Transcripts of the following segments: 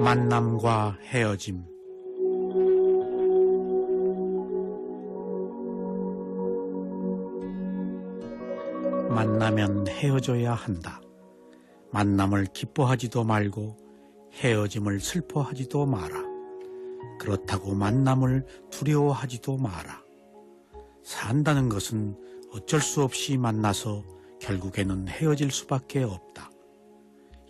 만남과 헤어짐 만나면 헤어져야 한다. 만남을 기뻐하지도 말고 헤어짐을 슬퍼하지도 마라. 그렇다고 만남을 두려워하지도 마라. 산다는 것은 어쩔 수 없이 만나서 결국에는 헤어질 수밖에 없다.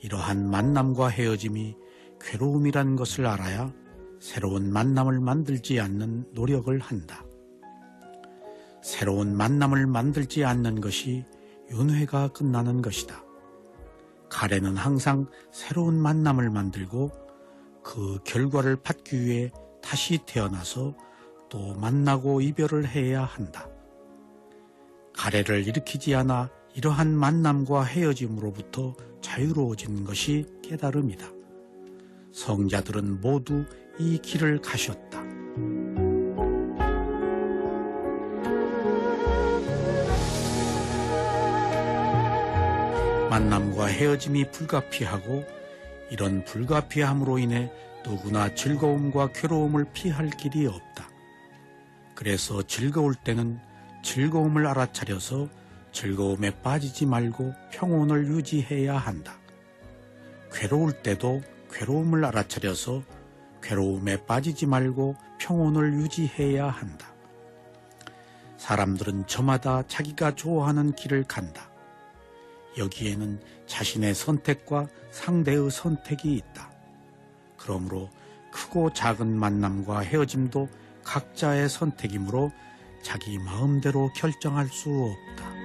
이러한 만남과 헤어짐이 괴로움이란 것을 알아야 새로운 만남을 만들지 않는 노력을 한다. 새로운 만남을 만들지 않는 것이 윤회가 끝나는 것이다. 가래는 항상 새로운 만남을 만들고 그 결과를 받기 위해 다시 태어나서 또 만나고 이별을 해야 한다. 가래를 일으키지 않아 이러한 만남과 헤어짐으로부터 자유로워진 것이 깨달음이다. 성자들은 모두 이 길을 가셨다. 만남과 헤어짐이 불가피하고 이런 불가피함으로 인해 누구나 즐거움과 괴로움을 피할 길이 없다. 그래서 즐거울 때는 즐거움을 알아차려서 즐거움에 빠지지 말고 평온을 유지해야 한다. 괴로울 때도 괴로움을 알아차려서 괴로움에 빠지지 말고 평온을 유지해야 한다. 사람들은 저마다 자기가 좋아하는 길을 간다. 여기에는 자신의 선택과 상대의 선택이 있다. 그러므로 크고 작은 만남과 헤어짐도 각자의 선택이므로 자기 마음대로 결정할 수 없다.